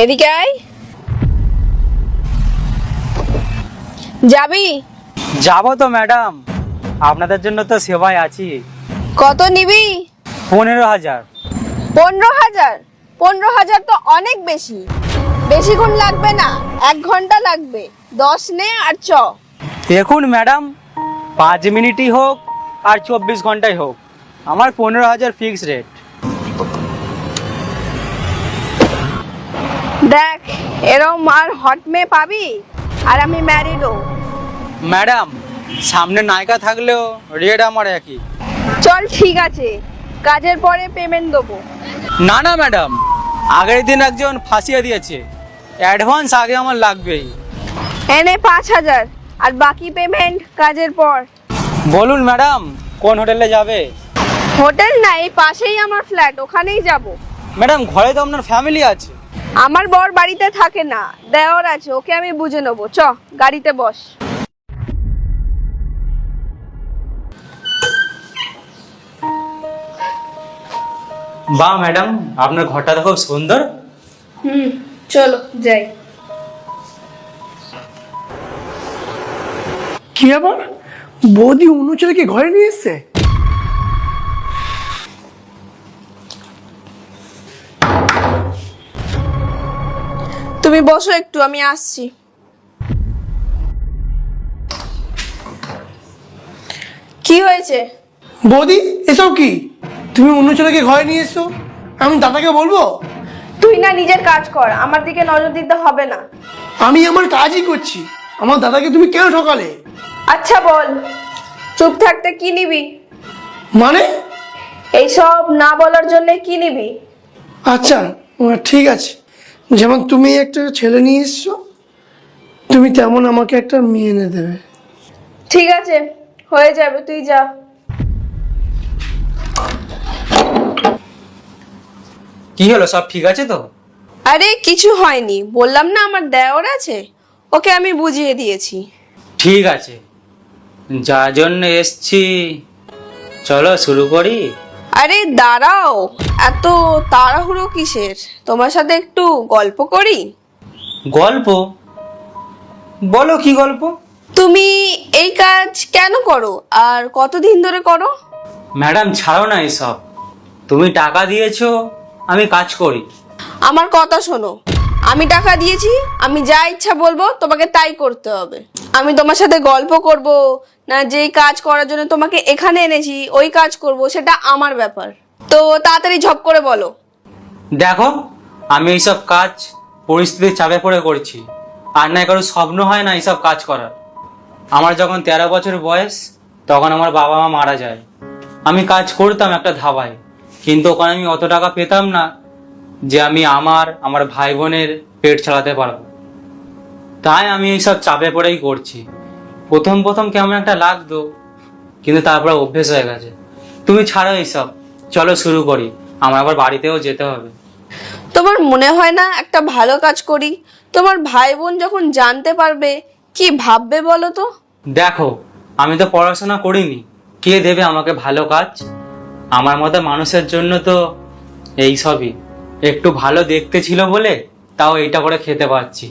এদিকে আয়। যাবি? যাব তো ম্যাডাম। আপনাদের জন্য তো সেবায় আছি। কত নিবি? পনেরো হাজার। পনেরো হাজার? পনেরো হাজার তো অনেক বেশি। বেশিক্ষণ লাগবে না এক ঘণ্টা লাগবে। দশ নে আর চ। দেখুন ম্যাডাম পাঁচ মিনিটই হোক আর চব্বিশ ঘন্টাই হোক। আমার পনেরো হাজার ফিক্স রেট দেখ এরম আর হট মেয়ে পাবি? আর আমি ম্যারিডও ম্যাডাম সামনে নায়িকা থাকলেও রেড আমার একই। চল ঠিক আছে। কাজের পরে পেমেন্ট দেবো। না না ম্যাডাম। আগের দিন একজন ফাঁসিয়ে দিয়েছে। অ্যাডভান্স আগে আমার লাগবেই। এনে পাঁচ হাজার আর বাকি পেমেন্ট কাজের পর। বলুন ম্যাডাম কোন হোটেলে যাবে? হোটেল না এই পাশেই আমার ফ্ল্যাট ওখানেই যাব। ম্যাডাম ঘরে তো আপনার ফ্যামিলি আছে। আমার বর বাড়িতে থাকে না দেওর আছে ওকে আমি বুঝে নেব। চ গাড়িতে বস। বা ম্যাডাম আপনার ঘরটা তো খুব সুন্দর। হুম চলো যাই। কি ব্যাপার? বৌদি অন্য ছেলেকে ঘরে নিয়ে এসছে? তুমি বসো একটু আমি আসছি। কি হয়েছে? বৌদি এসব কি? তুমি অন্য ছেলেকে ঘরে নিয়ে এসছো আমি দাদাকে বলব? তুই না নিজের কাজ কর আমার দিকে নজর দিতে হবে না। আমি আমার কাজই করছি আমার দাদাকে তুমি কেন ঠকালে? আচ্ছা বল চুপ থাকতে কি নিবি? মানে? এইসব না বলার জন্য কি নিবি? আচ্ছা ঠিক আছে। যেমন তুমি একটা ছেলে নিয়ে এসছো তুমি তেমন আমাকে একটা মেয়ে এনে দেবে। ঠিক আছে হয়ে যাবে তুই যা। কি হলো সব ঠিক আছে তো? আরে কিছু হয়নি। বললাম না আমার দেওর আছে? ওকে আমি বুঝিয়ে দিয়েছি। ঠিক আছে। যার জন্য এসছি। চলো শুরু করি। আরে দাঁড়াও এত তাড়াহুড়ো কিসের? তোমার সাথে একটু গল্প করি? গল্প? বলো কি গল্প? তুমি এই কাজ কেন করো? আর কতদিন ধরে করো? ম্যাডাম ছাড়ো না এসব। তুমি টাকা দিয়েছ আমি কাজ করি। আমার কথা শোনো। আমি টাকা দিয়েছি, আমি যা ইচ্ছা বলব তোমাকে তাই করতে হবে। আমি তোমার সাথে গল্প করব, না যেই কাজ করার জন্য তোমাকে এখানে এনেছি, ওই কাজ করব, সেটা আমার ব্যাপার। তো তাড়াতাড়ি ঝপ করে বলো। দেখো, আমি এইসব কাজ পরিস্থিতির চাপে পড়ে করছি। আর না কারও স্বপ্ন হয় না এইসব কাজ করার। আমার যখন তেরো বছর বয়স, তখন আমার বাবা মা মারা যায়। আমি কাজ করতাম একটা ধাবায়, কিন্তু ওখানে আমি অত টাকা পেতাম না যে আমি আমার আমার ভাই বোনের পেট চালাতে পারব। তাই আমি এইসব চাপে পড়েই করছি। প্রথম প্রথম কেমন একটা লাগতো কিন্তু তারপরে অভ্যেস হয়ে গেছে। তুমি ছাড়ো এইসব চলো শুরু করি। আমার আবার বাড়িতেও যেতে হবে। তোমার মনে হয় না একটা ভালো কাজ করি? তোমার ভাই বোন যখন জানতে পারবে কি ভাববে বলো তো? দেখো আমি তো পড়াশোনা করিনি। কে দেবে আমাকে ভালো কাজ? আমার মতো মানুষের জন্য তো এই সবই একটু ভালো দেখতে ছিল বলে তাও এইটা করে খেতে পাচ্ছি।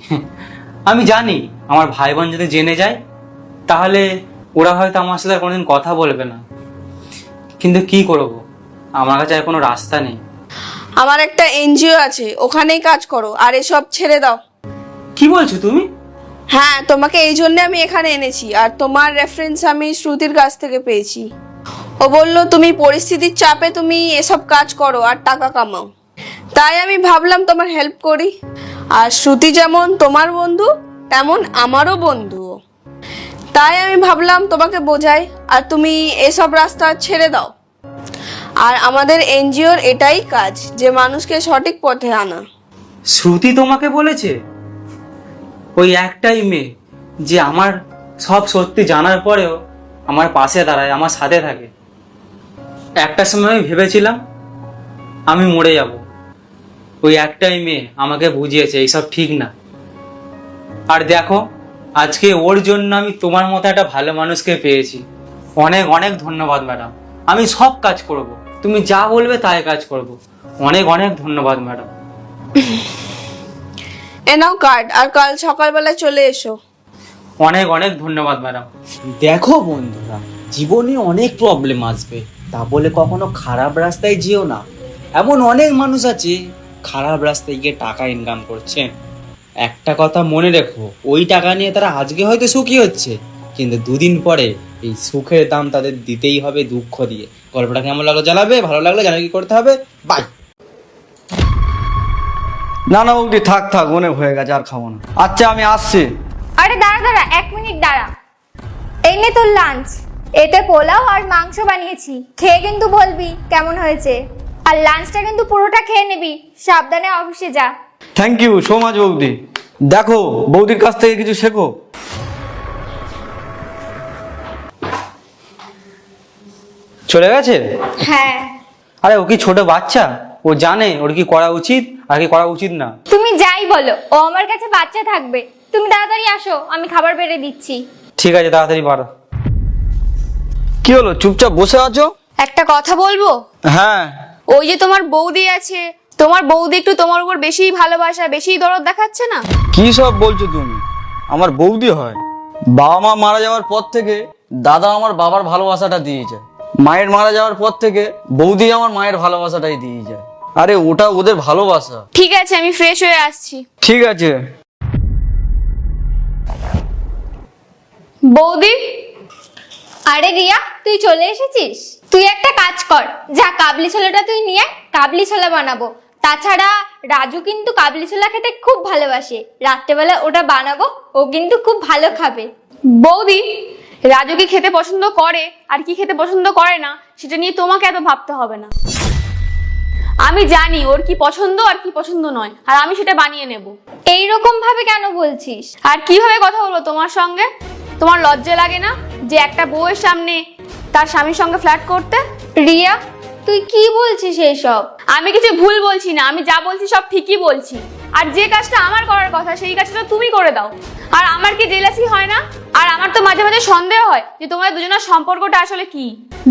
আমি জানি আমার ভাই বোন যদি জেনে যায় তাহলে ওরা হয়তো আমার সাথে আর কোনোদিন কথা বলবে না। কিন্তু কি করব? আমার কাছে আর কোনো রাস্তা নেই। আমার একটা এনজিও আছে ওখানেই কাজ করো আর এসব ছেড়ে দাও। কি বলছো তুমি? হ্যাঁ তোমাকে এই জন্য আমি এখানে এনেছি আর তোমার রেফারেন্স আমি শ্রুতির কাছ থেকে পেয়েছি। ও বলল তুমি পরিস্থিতির চাপে তুমি এসব কাজ করো আর টাকা কামাও। তাই আমি ভাবলাম তোমার হেল্প করি। আর শ্রুতি যেমন তোমার বন্ধু, তেমন আমারও বন্ধু তাই আমি ভাবলাম তোমাকে বোঝাই, আর তুমি এসব রাস্তা ছেড়ে দাও। আর আমাদের এনজিওর এটাই কাজ, যে মানুষকে সঠিক পথে আনা। শ্রুতি তোমাকে বলেছে? ওই একটাই মেয়ে, যে আমার সব সত্যি জানার পরেও আমার পাশে দাঁড়ায়, আমার সাথে থাকে। একটা সময় আমি ভেবেছিলাম আমি মরে যাব। ওই একটাই মেয়ে আমাকে বুঝিয়েছে এইসব ঠিক না। আর দেখো আজকে ওর জন্য আমি তোমার মতো একটা ভালো মানুষকে পেয়েছি। অনেক অনেক ধন্যবাদ ম্যাডাম। আমি সব কাজ করব। তুমি যা বলবে তাই কাজ করব। অনেক অনেক ধন্যবাদ ম্যাডাম। এ নাও কার্ড আর কাল সকালবেলা চলে এসো। অনেক অনেক ধন্যবাদ ম্যাডাম। দেখো বন্ধুরা জীবনে অনেক প্রবলেম আসবে। তা বলে কখনো খারাপ রাস্তায় যেও না। এমন অনেক মানুষ আছে খারাপ রাস্তায় গিয়ে টাকা ইনকাম করছে একটা কথা মনে রেখো ওই টাকা নিয়ে তারা আজকে হয়তো সুখী হচ্ছে কিন্তু দুদিন পরে এই সুখের দাম তাদের দিতেই হবে দুঃখ দিয়ে। গল্পটা কেমন লাগল জানাবে ভালো লাগল জানাবে কি করতে হবে বাই না না বৌদি থাক থাক অনেক হয়ে গেছে আর খাব না। আচ্ছা আমি আসছি। আরে দাঁড়া দাঁড়া এক মিনিট দাঁড়া। এই নে তোর লাঞ্চ এতে পোলাও আর মাংস বানিয়েছি। খেয়ে কিন্তু বলবি কেমন হয়েছে? আর লাঞ্চটা কিন্তু পুরোটা খেয়ে নিবি। সাবধানে অফিসে যা। থ্যাংক ইউ সো মাচ বৌদি। দেখো বৌদির কাছ থেকে কিছু শেখো। চলে গেছে? হ্যাঁ। আরে ও কি ছোট বাচ্চা? ও জানে ওর কি করা উচিত আর কি করা উচিত না। তুমি যাই বলো ও আমার কাছে বাচ্চা থাকবে। তুমি তাড়াতাড়ি আসো আমি খাবার বেড়ে দিচ্ছি। ঠিক আছে তাড়াতাড়ি পারো কি হলো চুপচাপ বসে আছো? একটা কথা বলব? হ্যাঁ। ওই যে তোমার বৌদি আছে তোমার বৌদি একটু তোমার উপর বেশি ভালোবাসা বেশি দরদ দেখাচ্ছে না? কি সব বলছো তুমি? আমার বৌদি হয়। বাবা মা মারা যাওয়ার পর থেকে দাদা আমার বাবার ভালোবাসাটা দিয়ে যায় মায়ের মারা যাওয়ার পর থেকে বৌদি আমার মায়ের ভালোবাসাটাই দিয়ে যায় আরে ওটা ওদের ভালোবাসা। ঠিক আছে আমি ফ্রেশ হয়ে আসছি। ঠিক আছে। বৌদি? আরে রিয়া তুই চলে এসেছিস? তুই একটা কাজ কর যা কাবলি ছোলাটা তুই নিয়ে কাবলি ছোলা বানাবো। তাছাড়া রাজু কিন্তু কাবলি ছোলা খেতে খুব ভালোবাসে। রাত্রেবেলা ওটা বানাবো ও কিন্তু খুব ভালো খাবে। বৌদি রাজু কি খেতে পছন্দ করে? আর কি খেতে পছন্দ করে না সেটা নিয়ে তোমাকে এত ভাবতে হবে না। আমি জানি ওর কি পছন্দ আর কি পছন্দ নয় আর আমি সেটা বানিয়ে নেব। এই রকম ভাবে কেন বলছিস? আর কীভাবে কথা বলব তোমার সঙ্গে? তোমার লজ্জা লাগে না? যে একটা বউয়ের সামনে তার স্বামীর সঙ্গে ফ্ল্যাট করতে? রিয়া, তুই কি বলছিস এইসব? আমি কিছু ভুল বলছি না, আমি যা বলছি সব ঠিকই বলছি। আর যে কাজটা আমার করার কথা, সেই কাজটা তুমি করে দাও। আর আমার কি জেলাসি হয় না? আর আমার তো মাঝে মাঝে সন্দেহ হয় যে তোমার দুজনের সম্পর্কটা আসলে কি?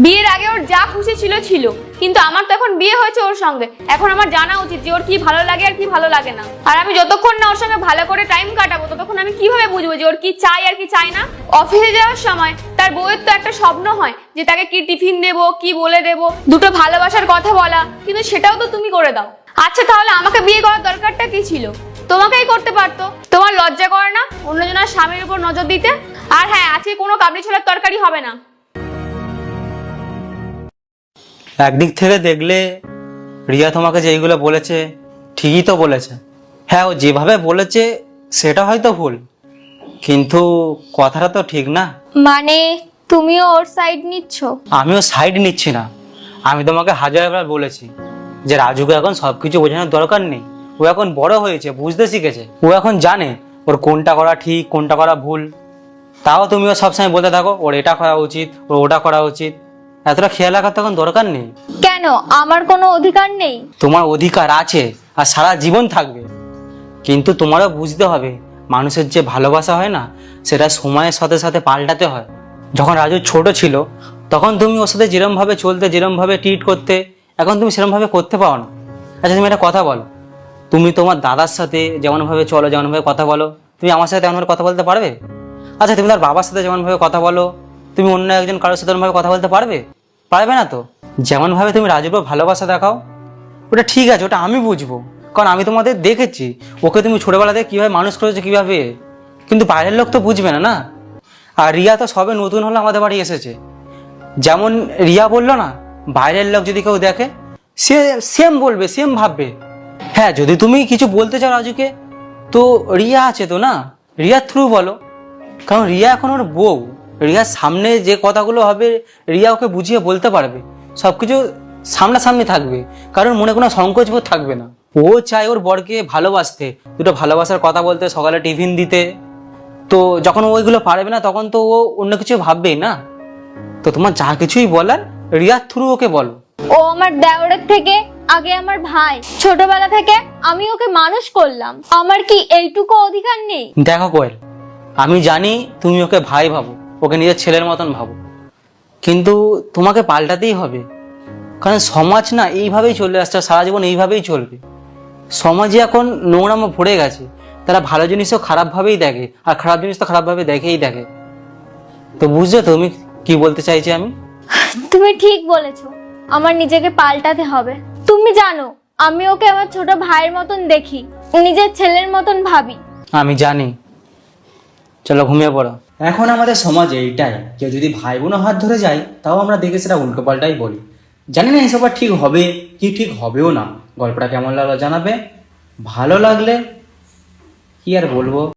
বিয়ের আগে ওর যা খুশি ছিল ছিল। কিন্তু আমার তো এখন বিয়ে হয়েছে ওর সঙ্গে। এখন আমার জানা উচিত যে ওর কি ভালো লাগে আর কি ভালো লাগে না। আর আমি যতক্ষণ না ওর সঙ্গে ভালো করে টাইম কাটাবো, ততক্ষণ আমি কীভাবে বুঝব যে ওর কি চাই আর কি চাই না? অফিসে যাওয়ার সময় তার বউয়ের তো একটা স্বপ্ন হয় যে তাকে কি টিফিন দেবো, কি বলে দেবো, দুটো ভালোবাসার কথা বলা। কিন্তু সেটাও তো তুমি করে দাও। আচ্ছা তাহলে আমাকে বিয়ে করার দরকারটা কি ছিল? তোমাকেই করতে পারতো। তোমার লজ্জা করে না অন্যজনের স্বামীর উপর নজর দিতে? আর হ্যাঁ আজকে কোনো কাবলি ছোলার তরকারি হবে না। একদিক থেকে দেখলে রিয়া তোমাকে যেইগুলো বলেছে ঠিকই তো বলেছে। হ্যাঁ ও যেভাবে বলেছে সেটা হয়তো ভুল কিন্তু কথাটা তো ঠিক না। মানে তুমিও ওর সাইড নিচ্ছ? আমিও সাইড নিচ্ছি না। আমি তোমাকে হাজারবার বলেছি যে রাজুকে এখন সব কিছু বোঝানোর দরকার নেই। ও এখন বড় হয়েছে বুঝতে শিখেছে। ও এখন জানে ওর কোনটা করা ঠিক কোনটা করা ভুল। তাও তুমিও সবসময় বলতে থাকো ওর এটা করা উচিত ওর ওটা করা উচিত। এতটা খেয়াল রাখার তখন দরকার নেই। কেন? আমার কোনো অধিকার নেই? তোমার অধিকার আছে আর সারা জীবন থাকবে। কিন্তু তোমারও বুঝতে হবে মানুষের যে ভালোবাসা হয় না সেটা সময়ের সাথে সাথে পাল্টাতে হয়। যখন রাজু ছোট ছিল তখন তুমি ওর সাথে যেরমভাবে চলতে যেরমভাবে ট্রিট করতে এখন তুমি সেরমভাবে করতে পারো না। আচ্ছা তুমি একটা কথা বলো। তুমি তোমার দাদার সাথে যেমনভাবে চলো যেমনভাবে কথা বলো তুমি আমার সাথে তেমনভাবে কথা বলতে পারবে? আচ্ছা তুমি তার বাবার সাথে যেমনভাবে কথা বলো তুমি অন্য একজন কারোর সাথে তেমনভাবে কথা বলতে পারবে? পারবে না তো? যেমনভাবে তুমি রাজুর উপর ভালোবাসা দেখাও, ওটা ঠিক আছে, ওটা আমি বুঝব। কারণ আমি তোমাদের দেখেছি, ওকে তুমি ছোটবেলা থেকে কীভাবে মানুষ করেছ, কীভাবে? কিন্তু বাইরের লোক তো বুঝবে না না? আর রিয়া তো সবে নতুন হলো আমাদের বাড়ি এসেছে। যেমন রিয়া বলল না, বাইরের লোক যদি কেউ দেখে, সে সেম বলবে সেম ভাববে। হ্যাঁ যদি তুমি কিছু বলতে চাও রাজুকে, তো রিয়া আছে তো, না? রিয়ার থ্রু বলো। কারণ রিয়া এখন ওর বউ। রিয়ার সামনে যে কথাগুলো হবে রিয়া ওকে বুঝিয়ে বলতে পারবে। সব কিছু সামনাসামনি থাকবে। কারণ মনে কোনো সংকোচ বোধ থাকবে না। ও চায় ওর বরকে ভালোবাসতে। দুটো ভালোবাসার কথা বলতে সকালে টিফিন দিতে। তো যখন ও ওইগুলো পারবে না তখন তো ও অন্য কিছু ভাববেই না। তো তোমার যা কিছুই বলার রিয়ার থ্রু ওকে বলো। ও আমার দেওরের থেকে আগে আমার ভাই। ছোটবেলা থেকে আমি ওকে মানুষ করলাম। আমার কি এইটুকু অধিকার নেই? দেখো কোয়েল আমি জানি তুমি ওকে ভাই ভাবো। ওকে নিজের ছেলের মতন ভাবো। কিন্তু তোমাকে পাল্টাতেই হবে। কারণ সমাজ না এইভাবেই চলে আসছে সারা জীবন এইভাবেই চলবে। সমাজে এখন নোংরামো ভরে গেছে। তারা ভালো জিনিসও খারাপভাবেই দেখে আর খারাপ জিনিস তো খারাপভাবে দেখেই দেখে। তো বুঝছ তুমি কি বলতে চাইছি আমি? তুমি ঠিক বলেছ। আমার নিজেকে পাল্টাতে হবে। তুমি জানো আমি ওকে আমার ছোট ভাইয়ের মতন দেখি। নিজের ছেলের মতন ভাবি। আমি জানি। চলো ঘুমিয়ে পড়ো। এখন আমাদের সমাজে এইটাই, কেউ যদি ভাই বোনও হাত ধরে যায়, তাও আমরা দেখে সেটা উল্টো পাল্টাই বলি। জানি না এসব আর ঠিক হবে কি ঠিক হবেও না। গল্পটা কেমন লাগল জানাবে। ভালো লাগলে কি আর বলব?